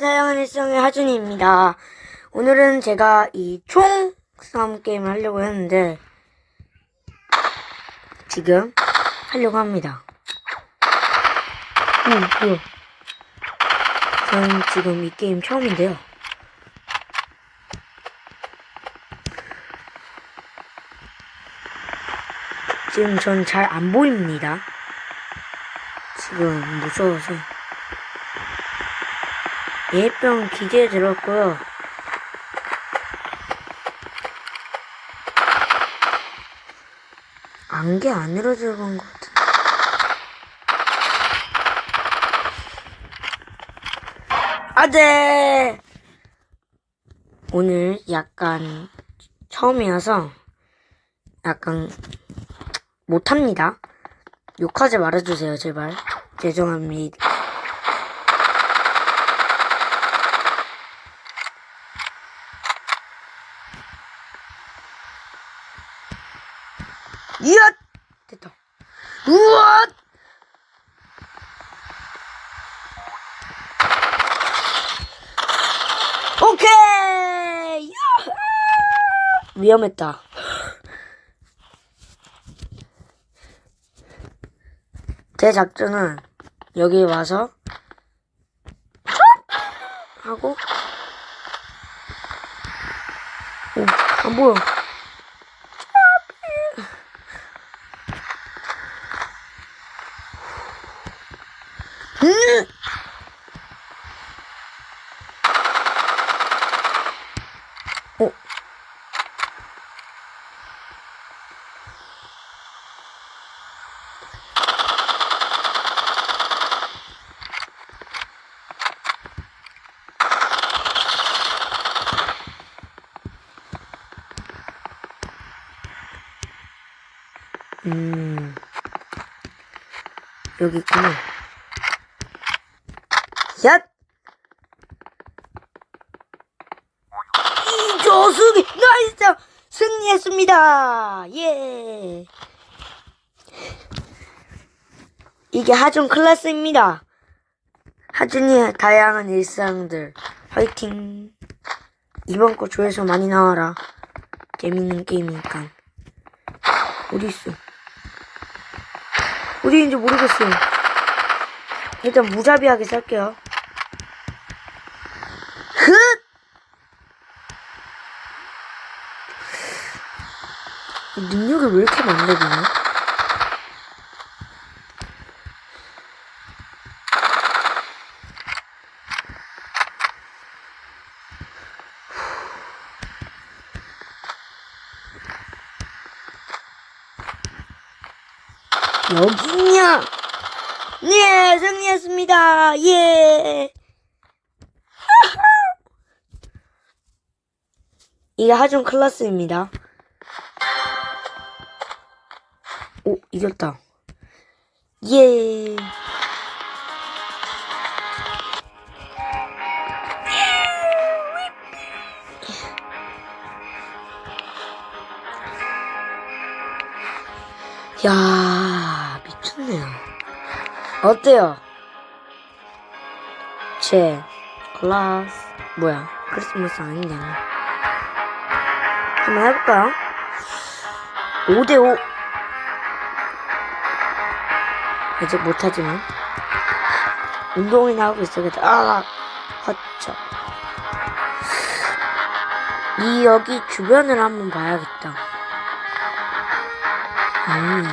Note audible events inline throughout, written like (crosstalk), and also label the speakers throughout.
Speaker 1: 다양한 일상의 하준이입니다. 오늘은 제가 이 총 싸움 게임을 하려고 했는데, 지금 하려고 합니다. 음, 뭐야. 저는 지금 이 게임 처음인데요. 지금 전 잘 안 보입니다. 지금 무서워서. 예병 기계에 들었고요. 안개 안으로 들어간 것 같은데. 아재! 오늘 약간 처음이어서 약간 못합니다. 욕하지 말아주세요, 제발. 죄송합니다. 이엇! 됐다. 우와! 오케이! 위험했다. 제 작전은 여기 와서 하고 오, 안 보여. 음! 어. 음. 여기 있구나. 얏! 이 조승이 나이스! 승리했습니다! 예! 이게 하준 클래스입니다. 하준이의 다양한 일상들. 화이팅! 이번 거 조회수 많이 나와라. 재밌는 게임이니까. 어디있어? 어디인지 모르겠어요. 일단 무자비하게 살게요. 흑! 이 능력이 왜 이렇게 많대지나? 여기 있냐? 네, 승리했습니다. 예. (laughs) 이게 하준 클래스입니다. 오, 이겼다. 예. 야. 어때요? 제 클라스 뭐야? 크리스마스 아닌데. 한번 해볼까요? 5대5 아직 못하지만 운동이나 하고 있어야겠다. 아, 허쳐. 이 여기 주변을 한번 봐야겠다. 음,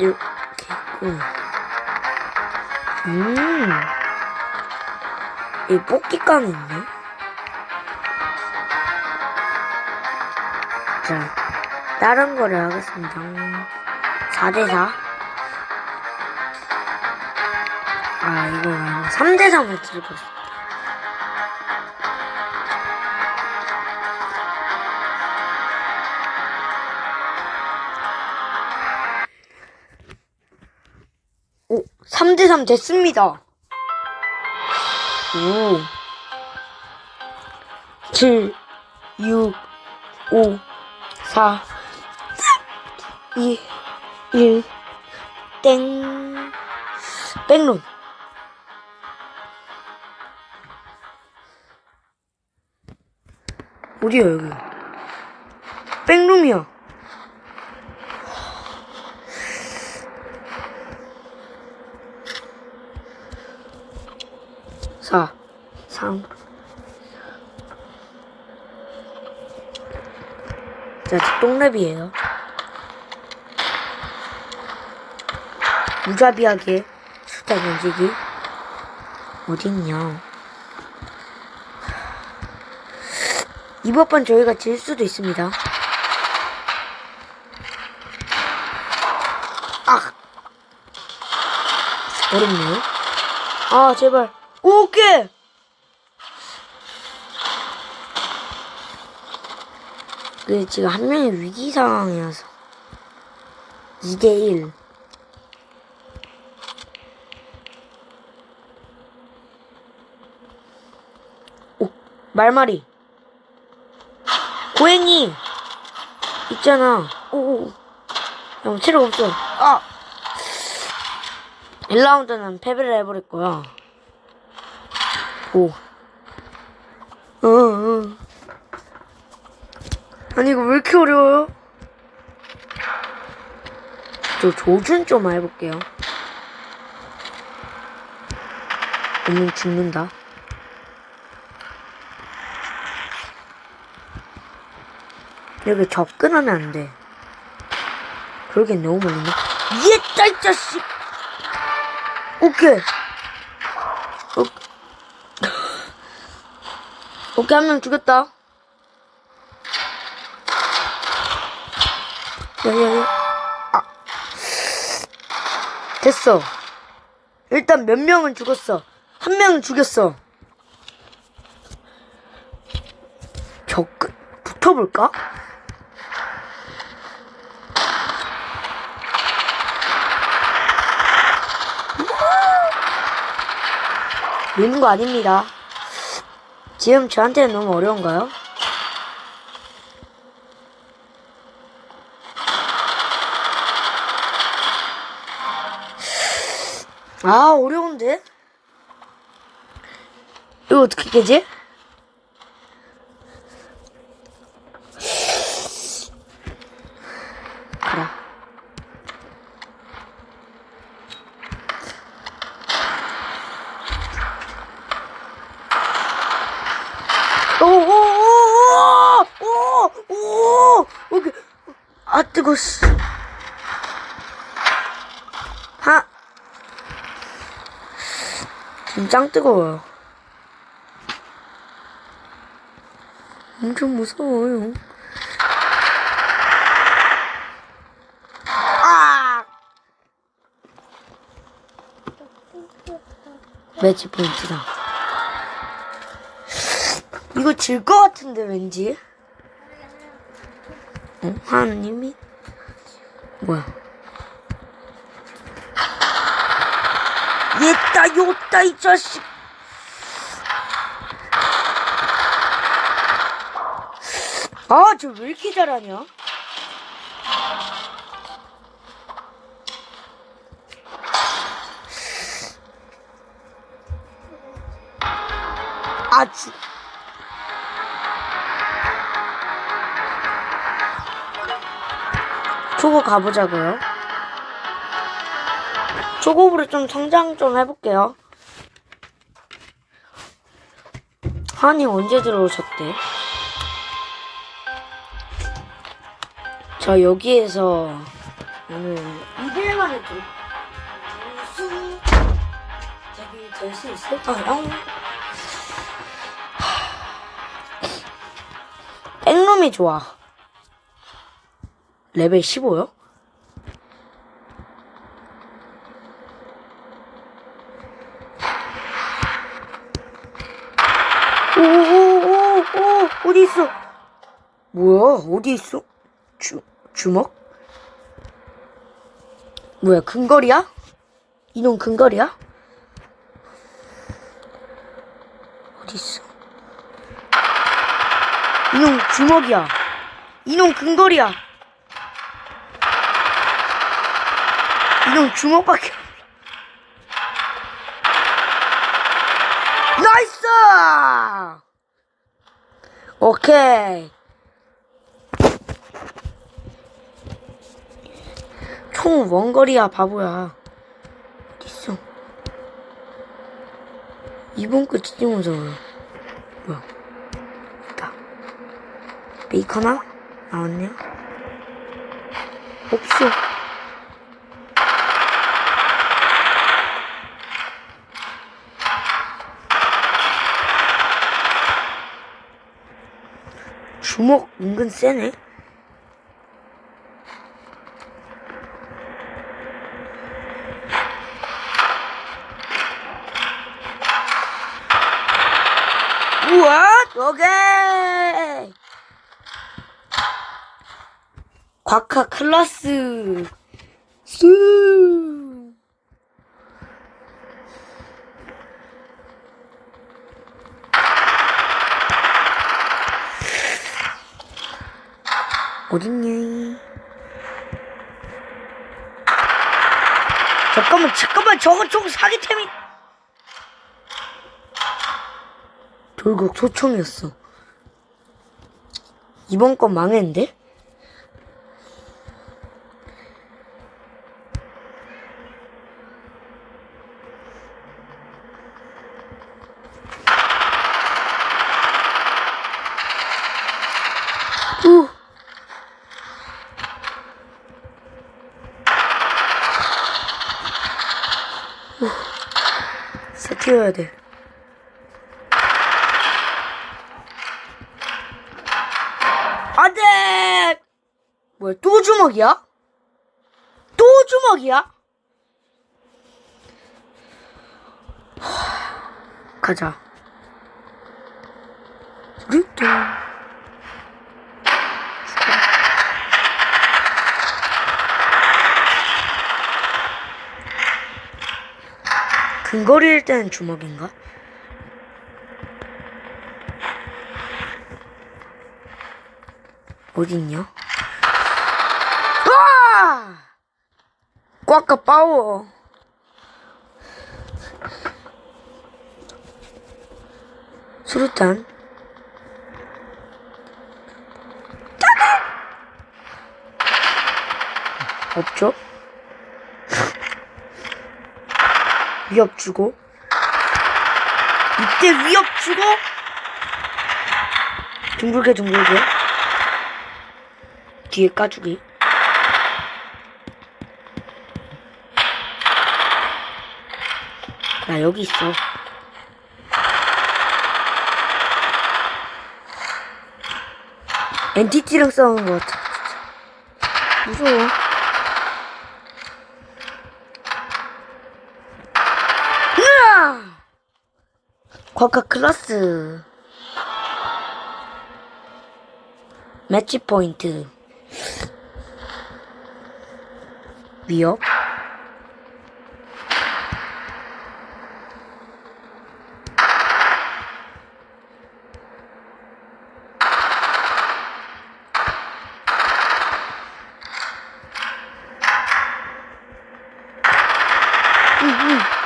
Speaker 1: 이렇게 있고. 음, 이 뽑기감이 있네. 자, 다른 거를 하겠습니다. 4대4. 아, 이거 말고 3대3을 들고 있어. 3대3 됐습니다. 오. 7, 6, 5, 4, 2, 1, 땡. 백론. 어디야, 여기? 백룸이야. 사, 삼. 자, 저 똥랩이에요. 무자비하게 숫자 던지기. 어딨냐. 이번 번 저희가 질 수도 있습니다. 아! 어렵네요. 아, 제발. 오케이! 그, 지금 한 명이 위기 상황이어서. 2대1. 오, 말말이. 고행이 있잖아. 오오. 형 체력 없어. 아. 1라운드는 패배를 거야. 오. 어, 어. 아니 이거 왜 이렇게 어려워요? 저 조준 좀 해볼게요. 오면 죽는다. 여기 접근하면 안 돼. 그러게 너무 멀리네. 얘따 이 자식! 오케이. 오케이 한 명 죽였다. 야야야. 아. 됐어. 일단 몇 명은 죽었어. 한 명은 죽였어. 접근 붙어볼까? 미는 거 아닙니다. 지금 저한테는 너무 어려운가요? 아, 어려운데? 이거 어떻게 깨지? 그래. 아 뜨거 씨. 하 진짜 뜨거워요. 엄청 무서워요. 아! 매치 포인트다. 이거 질 것 같은데 왠지. 어? 하느님이? 뭐야? 얘따 요따 이 자식. 아, 저 왜 이렇게 잘하냐? 아, 지. 초고 가보자고요. 초고부로 좀 성장 좀 해볼게요. 한이 언제 들어오셨대? 저 여기에서 오늘 이대만 해도 우승 데뷔 될수 있을까요? 백룸이 좋아. 레벨 15요? 오오오오 어디 있어? 뭐야 어디 있어? 주 주먹? 뭐야 근거리야? 이놈 근거리야? 어디 있어? 이놈 주먹이야. 이놈 근거리야. 이놈 주먹밖에. 없- 나이스! 오케이. 총 원거리야, 바보야. 어딨어? 이번 거 찢으면서 뭐야? 있다. 베이커나? 나왔네요? 없어. 주먹 은근 세네. 우와, 오케이. 과카 클라스. 수. 어딨냐? 잠깐만, 잠깐만, 저거 좀 사기템이. 결국 소총이었어. 이번 건 망했는데? 우. 우. 사튀어야 돼. 안 돼! 뭐야, 또 주먹이야? 또 주먹이야? 하, 가자. 루뚜. 근거리일 때는 주먹인가? 어딨냐? 아! 꽉까 빠워. 수류탄. 없죠? 위협 주고. 이때 위협 주고. 둥글게 둥글게. 뒤에 까주기. 나 여기 있어. 엔티티랑 싸우는 것 같아. 무서워. 으아! 과카 클라스. 매치 포인트. 위협. 응, 응.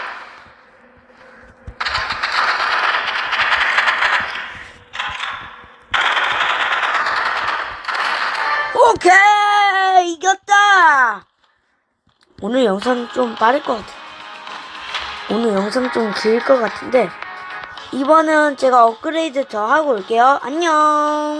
Speaker 1: 오케이 이겼다 오늘 영상 좀 빠를 것 같아. 오늘 영상 좀 길 것 같은데 이번은 제가 업그레이드 더 하고 올게요. 안녕